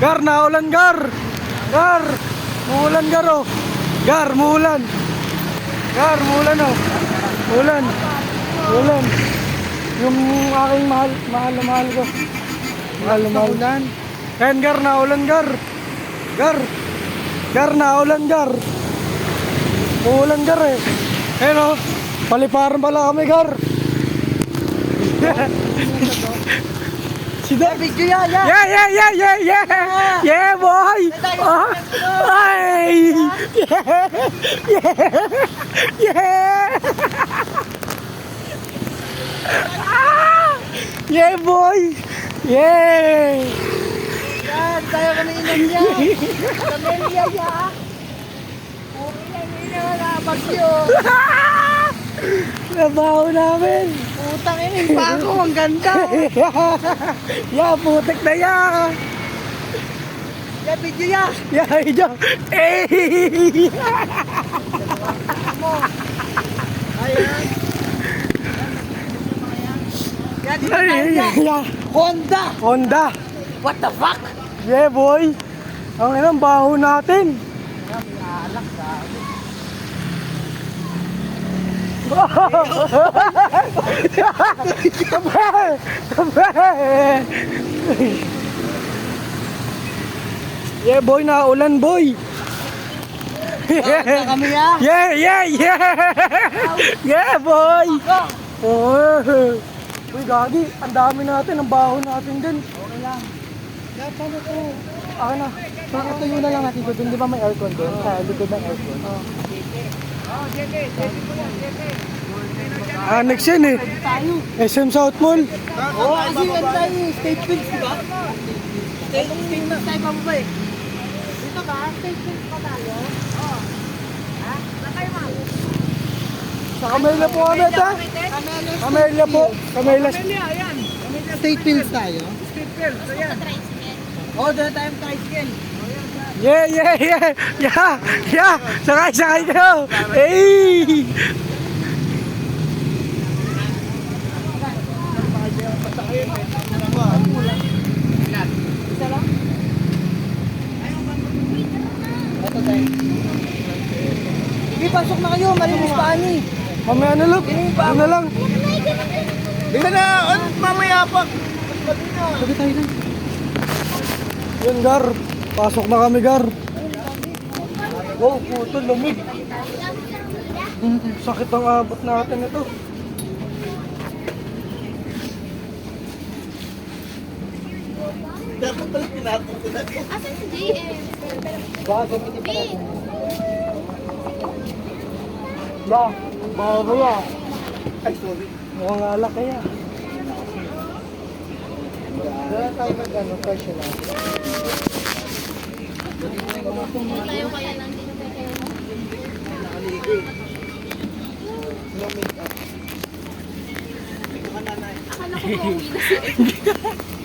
Gar, naulan, Gar! Gar! Muulan, Gar, oh! Gar, muulan! Gar, muulan, oh! Muulan! Muulan! Yung aking mahal, mahal na mahal ko. Mahal na mahal. Ulan. Ayan, Gar, naulan, Gar! Gar! Gar, naulan, Gar! Muulan, Gar, eh! Ayan, oh! Paliparan pala kami, Gar! Si David Video yan, yan. Yeah, yeah, yeah, yeah, yeah. Yeah, boy. Oh, ay. Yeah. Yeah. Yeah. Ah. Yeah, boy. Yeah. Yan, tayo kami inom niya. Pamilya niya. Okay lang, inom na, bagyo. Nabaho namin. Putang ina, yung bako, ang ganda. yeah, putik na ya. Yan, video yan. Yeah, ito. Eh. Ayan. Dito tayo yeah. Honda. Honda. What the fuck? Yeah, boy. Ang inang baho natin. Tabi! Yeah, boy, naulan, boy. Honda kami yan. Yeah, yeah, yeah! Yeah, boy! Oh. Uy, gagi, ang dami natin, ang baho natin din. Okay lang. Yan, paano to? Ako na. Pakatuyo na lang natin doon. Di ba may aircon doon? Sa likod ng aircon. Annex yan eh. SM South Mall. Oo, kasi ano tayo, state fields, di ba? State fields tayo pa ba eh? Dito ba? State fields pa tayo? Oo. Ha? Saan kayo, ma'am? Sa Camellia po kami ito. Camellia po. Camellia. State fields tayo? State fields, ayan. Oo, doon tayo tricycle. Yeah, yeah, yeah. Yeah, yeah. Sakay, sakay kayo. Hey! Lang? Sige, pasok na kayo. Malinis pa ani. Mamaya na lang. Ano na lang. Bisa na, mamaya pa. Sabi tayo dun. Yun, Gar. Pasok na kami, Gar. Wow, puto, lamig. Hmm, sakit ang abot natin ito. Asan si JM? Bakit? Bin! Ya, baka kaya. Ay, sorry. Mukhang alak kaya. Wala tayo mag ano, question na. Tayo kaya lang dito kay kayo mo? Akala ko pauwi na si